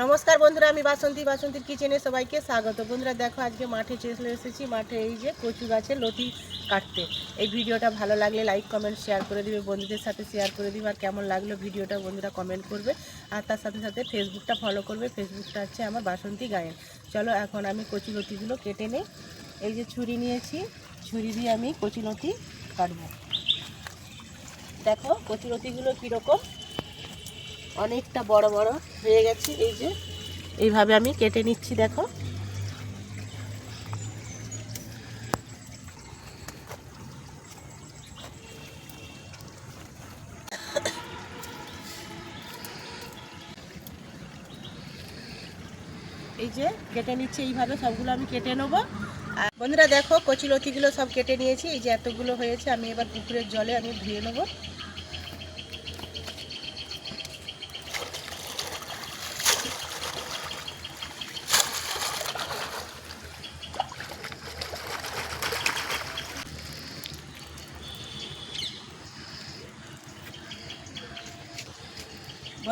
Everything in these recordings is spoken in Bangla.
নমস্কার বন্ধুরা, আমি বাসন্তী, বাসন্তীর কিচেনে সবাইকে স্বাগত। বন্ধুরা, দেখো আজকে মাঠে চলে এসেছি, মাঠে এই যে কচু গাছে লতি কাটতে। এই ভিডিওটা ভালো লাগলে লাইক কমেন্ট শেয়ার করে দিবে, বন্ধুদের সাথে শেয়ার করে দিবে, আর কেমন লাগল ভিডিওটা বন্ধুরা কমেন্ট করবে। আর তার সাথে সাথে ফেসবুকটা ফলো করবে ফেসবুকটা হচ্ছে আমার বাসন্তী গায়েন। চলো এখন আমি কচু লতিগুলো কেটে নেই। এই যে ছুরি নিয়েছি, ছুরি দিয়ে আমি কচু লতি কাটবো। দেখো কচু লতিগুলো কীরকম। অনেকটা বড় বড় হয়ে গেছে, এই যে। এইভাবে আমি কেটে নিচ্ছি, দেখো। এই যে কেটে নিচ্ছি, এইভাবে সবগুলো আমি কেটে নেব। আর বন্ধুরা, দেখো কচিলতিগুলো সব কেটে নিয়েছি, এই যে এতগুলো হয়েছে, আমি এবার পুকুরের জলে আমি ধুয়ে নেব।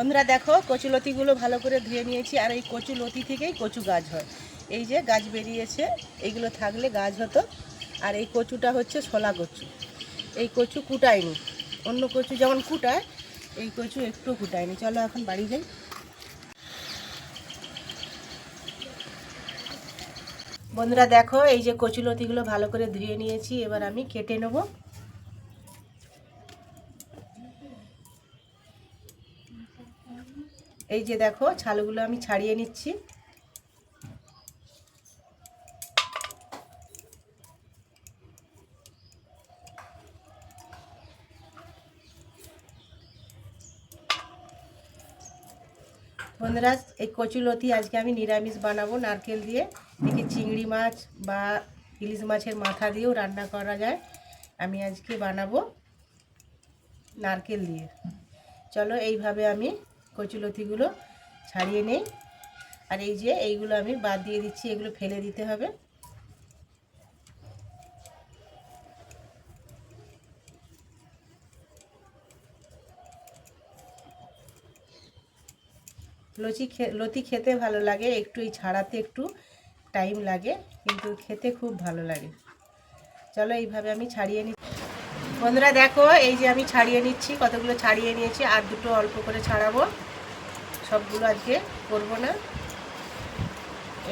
বন্ধুরা দেখো কচু লতিগুলো ভালো করে ধুয়ে নিয়েছি, আর এই কচু লতি থেকেই কচু গাছ হয়। এই যে গাছ বেরিয়েছে, এইগুলো থাকলে গাছ হতো। আর এই কচুটা হচ্ছে শোলা কচু। এই কচু কুটায়নি। অন্য কচু যেমন কুটায়, এই কচু একটু কুটায়নি। চলো এখন বাড়ি যাই। বন্ধুরা দেখো, এই যে কচুলতিগুলো ভালো করে ধুয়ে নিয়েছি, এবার আমি কেটে নেব। এই যে দেখো, ছালগুলো আমি ছাড়িয়ে নিচ্ছি। বন্ধুরা, এই কচুলতি আজকে আমি নিরামিষ বানাবো, নারকেল দিয়ে। একে চিংড়ি মাছ বা ইলিশ মাছের মাথা দিয়েও রান্না করা যায়। আমি আজকে বানাবো নারকেল দিয়ে। চলো, এইভাবে আমি কচুলতিগুলো ছাড়িয়ে নেই। আর এই যে এইগুলো আমি বাদ দিয়ে দিচ্ছি, এগুলো ফেলে দিতে হবে। লচি লতি খেতে ভালো লাগে, একটু এই ছাড়াতে একটু টাইম লাগে, কিন্তু খেতে খুব ভালো লাগে। চলো এইভাবে আমি ছাড়িয়ে নি বন্ধুরা দেখো, এই যে আমি ছাড়িয়ে নিচ্ছি, কতগুলো ছাড়িয়ে নিয়েছি, আর দুটো অল্প করে ছাড়াবো। সবগুলো আজকে করব না।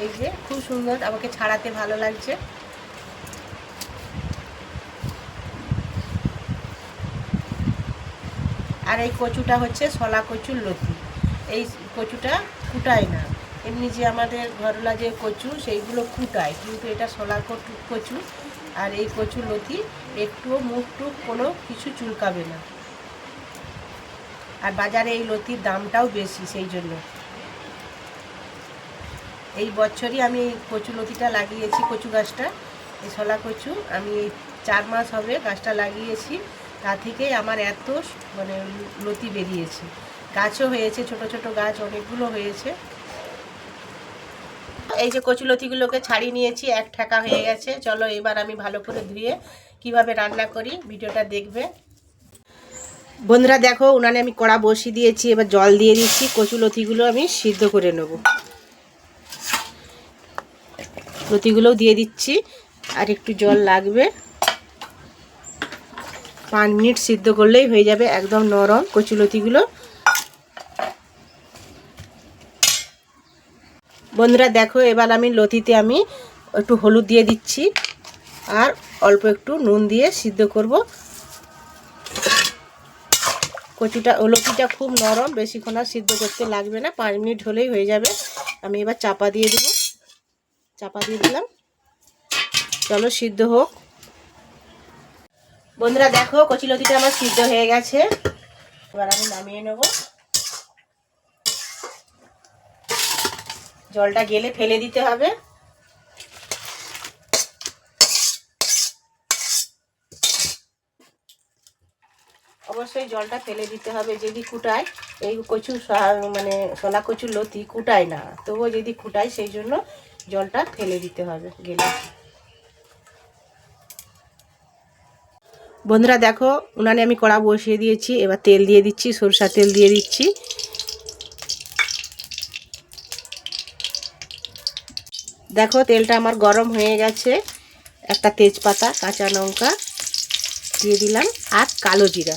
এই যে খুব সুন্দর, আমাকে ছাড়াতে ভালো লাগছে। আর এই কচুটা হচ্ছে শলা কচুর লতি। এই কচুটা কুটায় না। এমনি যে আমাদের ঘরলা যে কচু, সেইগুলো কুটায়, কিন্তু এটা কচু কচু আর এই কচু লতি একটুও মুখ টুক কোনো কিছু চুলকাবে না। আর বাজারে এই লতির দামটাও বেশি সেই জন্য। এই বছরই আমি কচু লতিটা লাগিয়েছি, কচু গাছটা এই শলা কচু। আমি এই চার মাস হবে গাছটা লাগিয়েছি, তা থেকেই আমার এত মানে লতি বেরিয়েছে। গাছও হয়েছে, ছোট ছোট গাছ, অনেকগুলো হয়েছে। এই যে কচু লতিগুলোকে ছাড়িয়ে নিয়েছি, এক ঠেকা হয়ে গেছে। চলো এবার আমি ভালো করে ধুয়ে কীভাবে রান্না করি ভিডিওটা দেখবে। বন্ধুরা দেখো, উনানে আমি কড়া বসিয়ে দিয়েছি, এবার জল দিয়ে দিচ্ছি কচু লতিগুলো আমি সিদ্ধ করে নেব। লতিগুলোও দিয়ে দিচ্ছি, আর একটু জল লাগবে। পাঁচ মিনিট সিদ্ধ করলেই হয়ে যাবে একদম নরম কচু বন্ধুরা দেখো, এবার আমি লতিতে আমি একটু হলুদ দিয়ে দিচ্ছি আর অল্প একটু নুন দিয়ে সিদ্ধ করব। কচুটা, লতিটা খুব নরম, বেশিক্ষণ আর সিদ্ধ করতে লাগবে না, পাঁচ মিনিট হলেই হয়ে যাবে। আমি এবার চাপা দিয়ে দেব। চাপা দিয়ে দিলাম। চলো সিদ্ধ হোক। বন্ধুরা দেখো, কচি লতিটা আমার সিদ্ধ হয়ে গেছে। এবার আমি নামিয়ে নেব। জলটা গেলে ফেলে দিতে হবে। অবশ্যই জলটা ফেলে দিতে হবে, যদি কুটায়। এই কচু মানে শলা কচু লতি কুটায় না, তবুও যদি কুটায়, সেই জন্য জলটা ফেলে দিতে হবে গেলে। বন্ধুরা দেখো, উনানে আমি কড়া বসিয়ে দিয়েছি, এবার তেল দিয়ে দিচ্ছি সরষা তেল দিয়ে দিচ্ছি। দেখো, তেলটা আমার গরম হয়ে গেছে। একটা তেজপাতা, কাঁচা লঙ্কা দিয়ে দিলাম, আর কালো জিরা।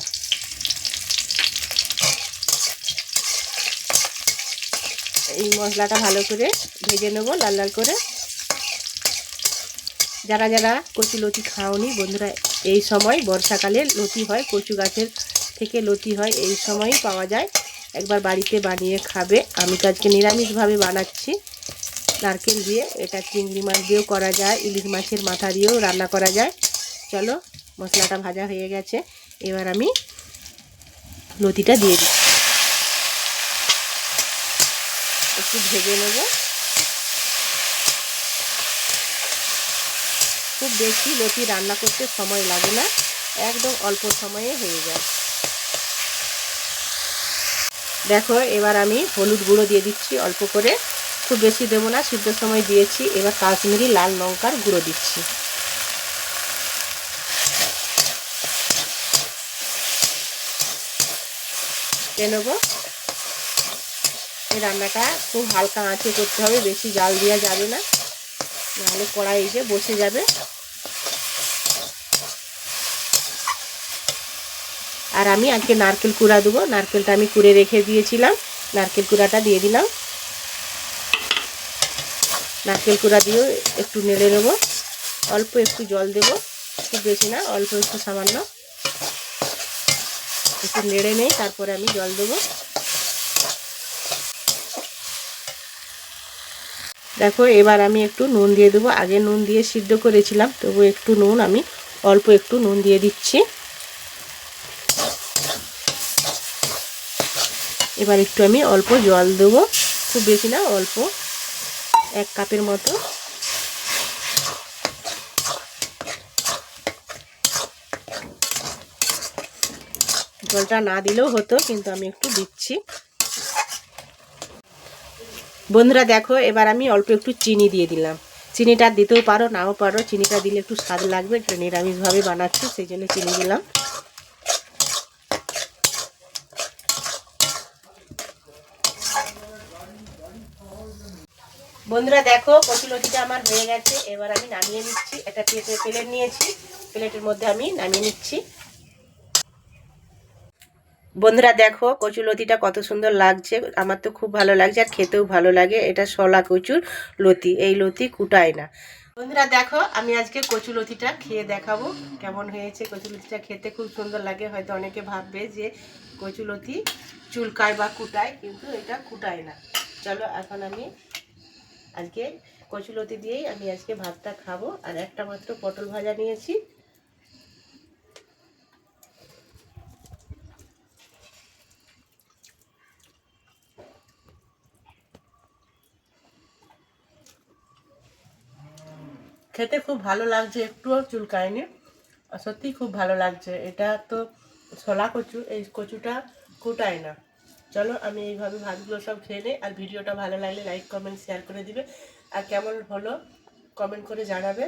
এই মশলাটা ভালো করে ভেজে নেব, লাল লাল করে। যারা যারা কচু লতি খাওনি, বন্ধুরা, এই সময় বর্ষাকালে লতি হয়, কচু গাছের থেকে লতি হয়, এই সময়ই পাওয়া যায়। একবার বাড়িতে বানিয়ে খাবে। আমি তো আজকে নিরামিষভাবে বানাচ্ছি। নারকেল দিয়ে এটা চিংড়ি মাছ দিয়েও করা যায়, ইলিশ মাছের মাথা দিয়েও রান্না করা যায়। চলো, মশলাটা ভাজা হয়ে গেছে। এবার আমি লতিটা দিয়ে দিই একটু ভেজে নেব। খুব বেশি লতি রান্না করতে সময় লাগে না। একদম অল্প সময়ে হয়ে যায়। দেখো, এবার আমি হলুদ গুঁড়ো দিয়ে দিচ্ছি অল্প করে। খুব বেশি দেবো না, সিদ্ধ সময় দিয়েছি। এবার কাশ্মীরি লাল লঙ্কার গুঁড়ো দিচ্ছি। নেব। এই রান্নাটা খুব হালকা আঁচে করতে হবে, বেশি জাল দেওয়া যাবে না। নাহলে কড়াইতে বসে যাবে। আর আমি আজকে নারকেল কুড়া দেবো। নারকেলটা আমি কুড়ে রেখে দিয়েছিলাম। নারকেল কুড়াটা দিয়ে দিলাম। নারকেল কুড়া দিয়েও একটু নেড়ে নেব। অল্প একটু জল দেব, খুব বেশি না, অল্প একটু সামান্য। একটু নেড়ে নেই, তারপরে আমি জল দেবো। দেখো, এবার আমি একটু নুন দিয়ে দেবো। আগে নুন দিয়ে সিদ্ধ করেছিলাম, তবু একটু নুন, আমি অল্প একটু নুন দিয়ে দিচ্ছি। এবার একটু আমি অল্প জল দেবো, খুব বেশি না, অল্প। এক কাপের মতো। জলটা না দিলেও হতো, কিন্তু আমি একটু দিচ্ছি। বন্ধুরা দেখো, এবার আমি অল্প একটু চিনি দিয়ে দিলাম। চিনিটা দিতেও পারো, নাও পারো, চিনিটা দিলে একটু স্বাদ লাগবে এটা নিরামিষভাবে বানাচ্ছি, সেই জন্য চিনি দিলাম। বন্ধুরা দেখো কচুলতিটা আমার হয়ে গেছে। এবার আমি নামিয়ে নিচ্ছি। একটা প্লেটে প্লেট নিয়েছি, প্লেটের মধ্যে আমি নামিয়ে নিচ্ছি। বন্ধুরা দেখো, কচুলতিটা কত সুন্দর লাগছে। আমার তো খুব ভালো লাগছে আর খেতেও ভালো লাগে। এটা শলা কচুর লতি। এই লতি কুটায় না। বন্ধুরা দেখো, আমি আজকে কচু লতিটা খেয়ে দেখাবো কেমন হয়েছে। কচু লতিটা খেতে খুব সুন্দর লাগে। হয়তো অনেকে ভাববে যে কচু লতি চুলকায় বা কুটায়, কিন্তু এটা কুটায় না। চলো, এখন আমি আজকে কচু লতি দিয়েই আমি আজকে ভাতটা খাব, আর একটা মাত্র পটল ভাজা নিয়েছি। খেতে খুব ভালো লাগছে, একটুও চুলকায়নি। আর সত্যিই খুব ভালো লাগছে, এটা তো ছোলা কচু, এই কচুটা কুটায় না। চলো, আমি এইভাবে ভাতগুলো সব খেয়ে নিই। আর ভিডিওটা ভালো লাগলে লাইক কমেন্ট শেয়ার করে দিবে। আর কেমন হলো কমেন্ট করে জানাবে।